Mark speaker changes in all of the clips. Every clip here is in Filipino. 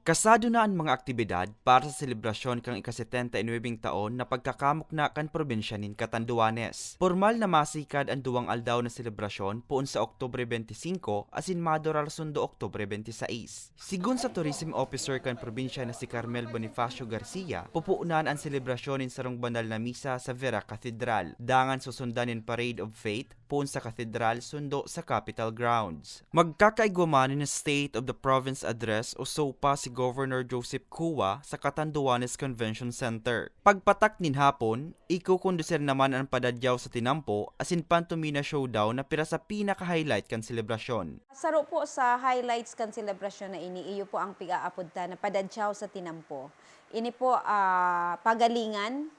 Speaker 1: Kasado na ang mga aktibidad para sa selebrasyon kang ika-79 taon na pagkakamok na kan probinsya nin Catanduanes. Formal na masikad ang duwang aldaw na selebrasyon puon sa Oktubre 25 asin madoral sundo Oktubre 26. Sigun sa tourism officer kan probinsya na si Carmel Bonifacio Garcia, pupuunan ang selebrasyon nin sarong banal na misa sa Vera Cathedral. Dangan susundan in Parade of Faith puon sa Cathedral sundo sa Capitol Grounds. Magkakaigwaman ng State of the Province Address o SOPA si Governor Joseph Kua sa Catanduanes Convention Center. Pagpatak nin hapon, ikukondusir naman ang padadyaw sa Tinampo asin pantomina showdown na pira sa pinaka-highlight kan selebrasyon.
Speaker 2: Saro po sa highlights kan selebrasyon na ini, iyo po ang pigaapod na padadyaw sa Tinampo. Ini po ah, pagalingan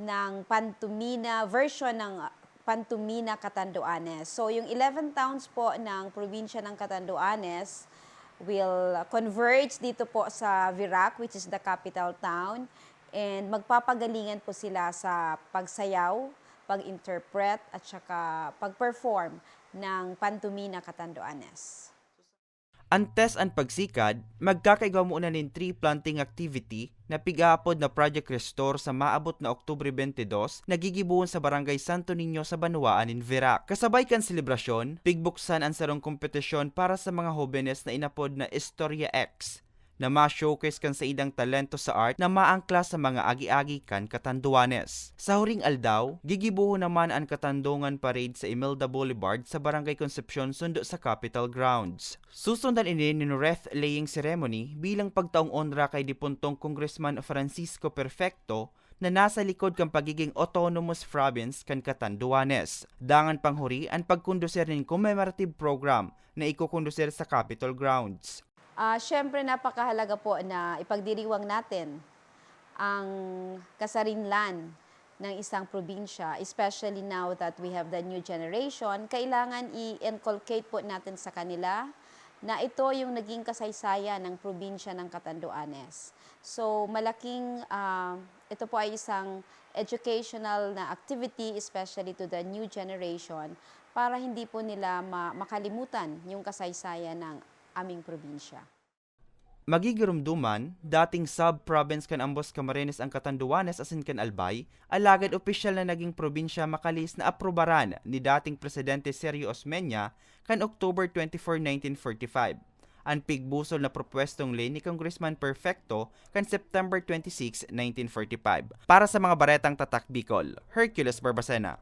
Speaker 2: ng pantumina, version ng Pantumina Catanduanes. So yung 11 towns po ng probinsya ng Catanduanes will converge dito po sa Virac, which is the capital town. And magpapagalingan po sila sa pagsayaw, pag-interpret, at saka pag-perform ng Pantumina Catanduanes.
Speaker 1: Antes ang pagsikad, magkakaigwa muna nin tree planting activity na pigapod na Project Restore sa maabot na Oktubre 22 nagigibuon sa Barangay Santo Niño sa Banuaan in Verac. Kasabay kan selebrasyon, pigbuksan ang sarong kompetisyon para sa mga hobenes na inapod na Historia X na ma-showcase kan sa idang talento sa art na maangkla sa mga agi-agi kan Katanduanes. Sa huring aldaw, gigibuho naman ang Katandungan Parade sa Imelda Boulevard sa Barangay Concepcion sundo sa Capitol Grounds. Susundan ini ni wreath laying ceremony bilang pagtaong onra kay dipuntong Congressman Francisco Perfecto na nasa likod kang pagiging autonomous province kan Catanduanes. Dangan panghuri ang pagkondusir ng commemorative program na ikukondusir sa Capitol Grounds.
Speaker 2: Ah, Siyempre, napakahalaga po na ipagdiriwang natin ang kasarinlan ng isang probinsya, especially now that we have the new generation, kailangan i-inculcate po natin sa kanila na ito yung naging kasaysayan ng probinsya ng Catanduanes. So, malaking, ah, ito po ay isang educational na activity, especially to the new generation, para hindi po nila ma- makalimutan yung kasaysayan ng aming probinsya.
Speaker 1: Magigirumduman, dating sub-province kan ambos Camarines ang Catanduanes asin kan Albay, alagad opisyal na naging probinsya makalis na aprobaran ni dating Presidente Sergio Osmeña kan October 24, 1945. Ang pigbusol na propwestong lay ni Congressman Perfecto kan September 26, 1945. Para sa mga baretang tatak Bicol, Hercules Barbacena.